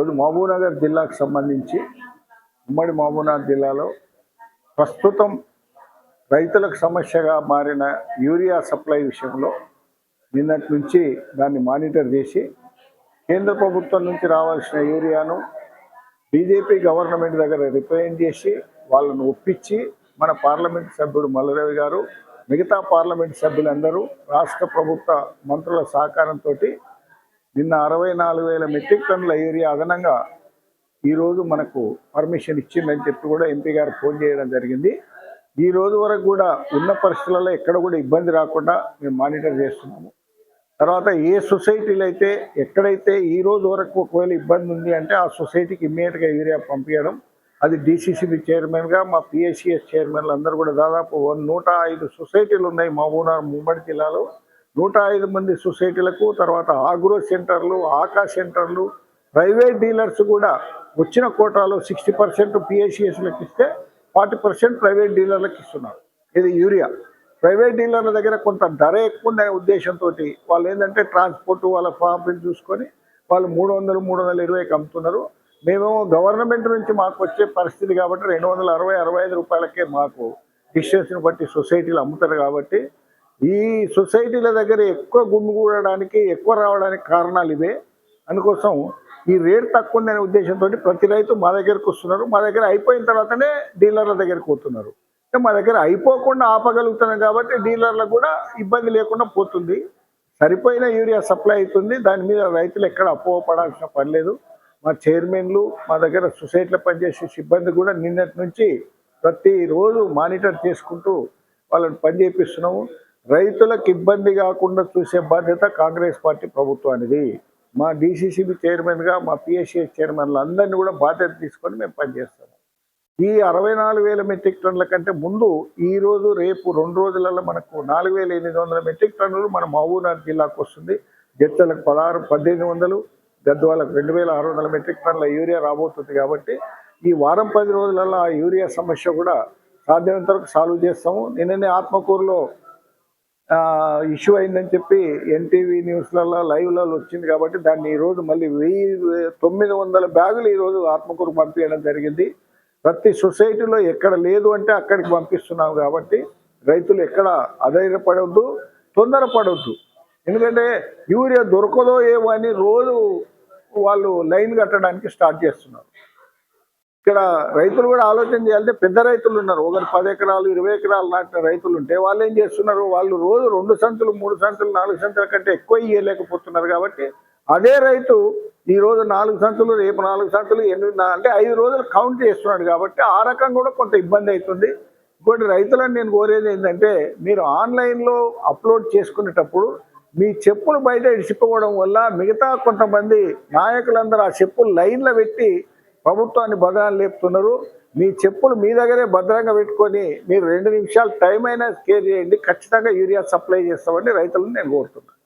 రోజు మహబూబ్నగర్ జిల్లాకు సంబంధించి ఉమ్మడి మహబూబ్నగర్ జిల్లాలో ప్రస్తుతం రైతులకు సమస్యగా మారిన యూరియా సప్లై విషయంలో నిన్నటి నుంచి దాన్ని మానిటర్ చేసి కేంద్ర ప్రభుత్వం నుంచి రావాల్సిన యూరియాను బీజేపీ గవర్నమెంట్ దగ్గర రిప్రజెంట్ చేసి వాళ్ళను ఒప్పించి మన పార్లమెంట్ సభ్యుడు మల్లరవి గారు మిగతా పార్లమెంట్ సభ్యులందరూ రాష్ట్ర ప్రభుత్వ మంత్రుల సహకారంతో నిన్న అరవై నాలుగు వేల మెట్రిక్ టన్నుల యూరియా అదనంగా ఈరోజు మనకు పర్మిషన్ ఇచ్చిందని చెప్పి కూడా ఎంపీ గారు ఫోన్ చేయడం జరిగింది. ఈ రోజు వరకు కూడా ఉన్న పరిస్థితులలో ఎక్కడ కూడా ఇబ్బంది రాకుండా మేము మానిటర్ చేస్తున్నాము. తర్వాత ఏ సొసైటీలు అయితే ఎక్కడైతే ఈ రోజు వరకు ఒకవేళ ఇబ్బంది ఉంది అంటే ఆ సొసైటీకి ఇమ్మీడియట్గా యూరియా పంపించడం. అది డిసిసిబి చైర్మన్గా మా పిఎస్సిఎస్ చైర్మన్లు అందరూ కూడా దాదాపు వన్- నూట ఐదు సొసైటీలు ఉన్నాయి మహబూబ్నగర్ ముమ్మడి జిల్లాలో. నూట ఐదు మంది సొసైటీలకు తర్వాత ఆగ్రో సెంటర్లు ఆకా సెంటర్లు ప్రైవేట్ డీలర్స్ కూడా వచ్చిన కోటాలో సిక్స్టీ పర్సెంట్ పిఎస్సిఎస్లకు ఇస్తే ఫార్టీ పర్సెంట్ ప్రైవేట్ డీలర్లకు ఇస్తున్నారు. ఇది యూరియా. ప్రైవేట్ డీలర్ల దగ్గర కొంత ధర ఎక్కువ ఉందనే ఉద్దేశంతో వాళ్ళు ఏంటంటే ట్రాన్స్పోర్ట్ వాళ్ళ ప్రాఫిట్ చూసుకొని వాళ్ళు మూడు వందలు మూడు వందల ఇరవైకి అమ్ముతున్నారు. మేము గవర్నమెంట్ నుంచి మాకు వచ్చే పరిస్థితి కాబట్టి రెండు వందల అరవై అరవై ఐదు రూపాయలకే మాకు డిస్టెన్స్ని బట్టి సొసైటీలు అమ్ముతారు కాబట్టి ఈ సొసైటీల దగ్గర ఎక్కువ గుమ్మిగూడడానికి ఎక్కువ రావడానికి కారణాలు ఇవే. అందుకోసం ఈ రేట్ తక్కువ ఉందనే ఉద్దేశంతో ప్రతి రైతు మా దగ్గరకు వస్తున్నారు. మా దగ్గర అయిపోయిన తర్వాతనే డీలర్ల దగ్గరికి పోతున్నారు. మా దగ్గర అయిపోకుండా ఆపగలుగుతున్నాం కాబట్టి డీలర్లకు కూడా ఇబ్బంది లేకుండా పోతుంది. సరిపోయిన యూరియా సప్లై అవుతుంది. దాని మీద రైతులు ఎక్కడ అపోహపడాల్సిన పని లేదు. మా చైర్మన్లు మా దగ్గర సొసైటీలో పనిచేసే సిబ్బంది కూడా నిన్నటి నుంచి ప్రతిరోజు మానిటర్ చేసుకుంటూ వాళ్ళని పని చేపిస్తున్నాము. రైతులకు ఇబ్బంది కాకుండా చూసే బాధ్యత కాంగ్రెస్ పార్టీ ప్రభుత్వానిది. మా డిసిసిబి చైర్మన్గా మా పిఎస్సిఎస్ చైర్మన్లు అందరినీ కూడా బాధ్యత తీసుకొని మేము పనిచేస్తాము. ఈ అరవై నాలుగు వేల మెట్రిక్ టన్నుల కంటే ముందు ఈరోజు రేపు రెండు రోజులలో మనకు నాలుగు వేల ఎనిమిది వందల మెట్రిక్ టన్నులు మన మహబూబ్నగర్ జిల్లాకు వస్తుంది. జడ్చలకు పదహారు పద్దెనిమిది వందలు గద్వాలకు రెండు వేల ఆరు వందల మెట్రిక్ టన్నుల యూరియా రాబోతుంది కాబట్టి ఈ వారం పది రోజులలో ఆ యూరియా సమస్య కూడా సాధ్యమైనంత వరకు సాల్వ్ చేస్తాము. నిన్ననే ఆత్మకూరులో ఇష్యూ అయిందని చెప్పి ఎన్టీవీ న్యూస్లలో లైవ్లలో వచ్చింది కాబట్టి దాన్ని ఈరోజు మళ్ళీ వెయ్యి తొమ్మిది వందల బ్యాగులు ఈరోజు ఆత్మకూరు పంపించడం జరిగింది. ప్రతి సొసైటీలో ఎక్కడ లేదు అంటే అక్కడికి పంపిస్తున్నాం కాబట్టి రైతులు ఎక్కడ అధైర్యపడవద్దు తొందరపడవద్దు ఎందుకంటే యూరియా దొరకదో ఏమో అని రోజు వాళ్ళు లైన్ కట్టడానికి స్టార్ట్ చేస్తున్నారు. ఇక్కడ రైతులు కూడా ఆలోచన చేయాలంటే పెద్ద రైతులు ఉన్నారు. ఒకరు పది ఎకరాలు ఇరవై ఎకరాలు నాటిన రైతులు ఉంటే వాళ్ళు ఏం చేస్తున్నారు? వాళ్ళు రోజు రెండు సంచులు మూడు సంచులు నాలుగు సంచుల కంటే ఎక్కువ ఇయ్యలేకపోతున్నారు కాబట్టి అదే రైతు ఈ రోజు నాలుగు సంచులు రేపు నాలుగు సంచులు ఎనిమిది అంటే ఐదు రోజులు కౌంట్ చేస్తున్నాడు కాబట్టి ఆ రకం కూడా కొంత ఇబ్బంది అవుతుంది. ఇంకోటి రైతులను నేను కోరేది ఏంటంటే మీరు ఆన్లైన్లో అప్లోడ్ చేసుకునేటప్పుడు మీ చెప్పులు బయట ఇడిచిపోవడం వల్ల మిగతా కొంతమంది నాయకులందరూ ఆ చెప్పులు లైన్లో పెట్టి ప్రభుత్వాన్ని బదనాలు లేపుతున్నారు. మీ చెప్పులు మీ దగ్గరే భద్రంగా పెట్టుకొని మీరు రెండు నిమిషాలు టైం అయినా కేర్ చేయండి. ఖచ్చితంగా యూరియా సప్లై చేస్తామని రైతులను నేను కోరుతున్నాను.